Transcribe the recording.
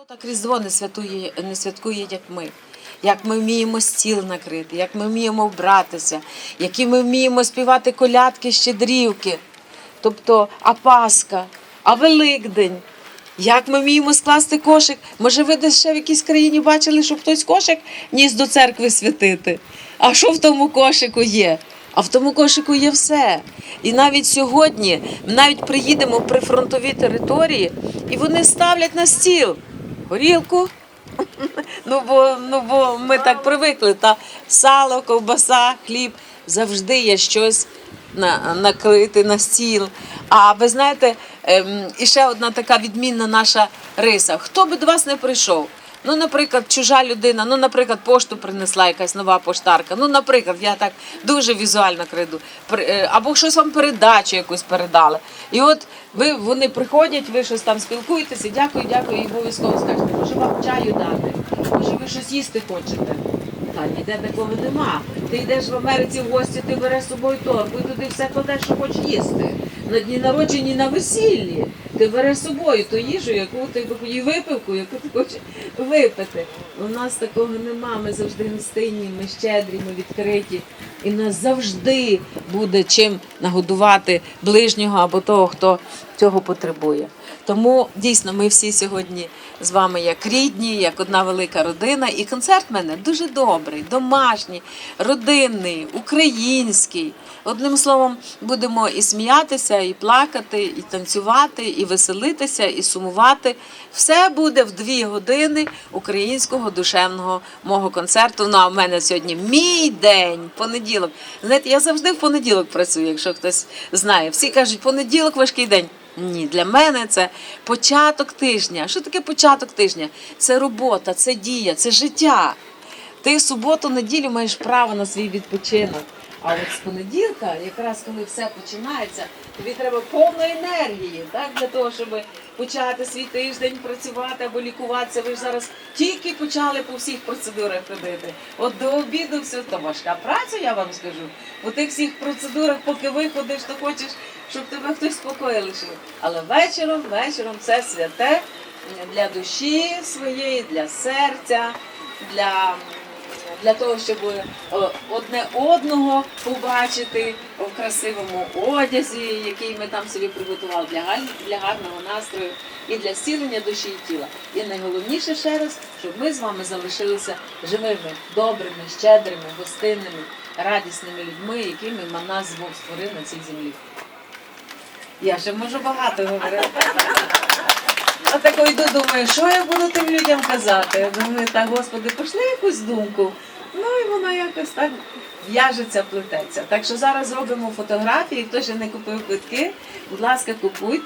Ніхто так Різдво не святує, не святкує, як ми. Як ми вміємо стіл накрити, як ми вміємо вбратися, які ми вміємо співати колядки, щедрівки, тобто а Пасха, а Великдень. Як ми вміємо скласти кошик? Може, ви десь ще в якійсь країні бачили, щоб хтось кошик ніс до церкви святити? А що в тому кошику є? А в тому кошику є все. І навіть сьогодні ми навіть приїдемо в прифронтові території, і вони ставлять на стіл горілку. Ну бо, ну, бо ми так привикли. Та сало, ковбаса, хліб завжди є щось на, накрити на стіл. А ви знаєте, ем, і ще одна така відмінна наша риса. Хто би до вас не прийшов? Ну, наприклад, чужа людина, ну, наприклад, пошту принесла якась нова поштарка. Ну, наприклад, я так дуже візуально криду. При- е, Або щось вам передачу якусь передали. І от ви вони приходять, ви щось там спілкуєтеся, дякую, дякую, і обов'язково скажете, може вам чаю дати, може ви щось їсти хочете. Та ніде такого нема. Ти йдеш в Америці в гості, ти береш з собою торбу, і туди все кладеш, що хочеш їсти. На дні народженні, на весіллі. Ти береш з собою ту їжу, яку ти і випивку, яку ти хочеш випити. У нас такого нема. Ми завжди гостинні, ми щедрі, ми відкриті. І нас завжди буде чим нагодувати ближнього або того, хто цього потребує. Тому дійсно ми всі сьогодні з вами як рідні, як одна велика родина. І концерт в мене дуже добрий, домашній, родинний, український. Одним словом, будемо і сміятися, і плакати, і танцювати, і веселитися, і сумувати. Все буде в дві години українського душевного мого концерту. Ну а в мене сьогодні мій день, понеділок. Знаєте, я завжди в понеділок працюю, якщо хтось знає. Всі кажуть, понеділок важкий день. Ні, для мене це початок тижня. Що таке початок тижня? Це робота, це дія, це життя. Ти суботу, неділю маєш право на свій відпочинок. А от з понеділка, якраз коли все починається, тобі треба повно енергії, так, для того, щоб почати свій тиждень працювати або лікуватися. Ви ж зараз тільки почали по всіх процедурах ходити. От до обіду все то важка праця, я вам скажу. У тих всіх процедурах, поки виходиш, то хочеш, щоб тебе хтось спокою лишив. Але вечором, вечором це святе для душі своєї, для серця, для для того, щоб е, одне одного побачити в красивому одязі, який ми там собі приготували для, гарного настрою і для зцілення душі і тіла. І найголовніше ще раз, щоб ми з вами залишилися живими, добрими, щедрими, гостинними, радісними людьми, якими нас Бог створив на цій землі. Я ще можу багато говорити. А тако йду, думаю, що я буду тим людям казати? Думаю, так, Господи, пошли якусь думку. Ну і вона якось так в'яжеться, плететься. Так що зараз робимо фотографії. Хто ще не купив квитки, будь ласка, купуйте.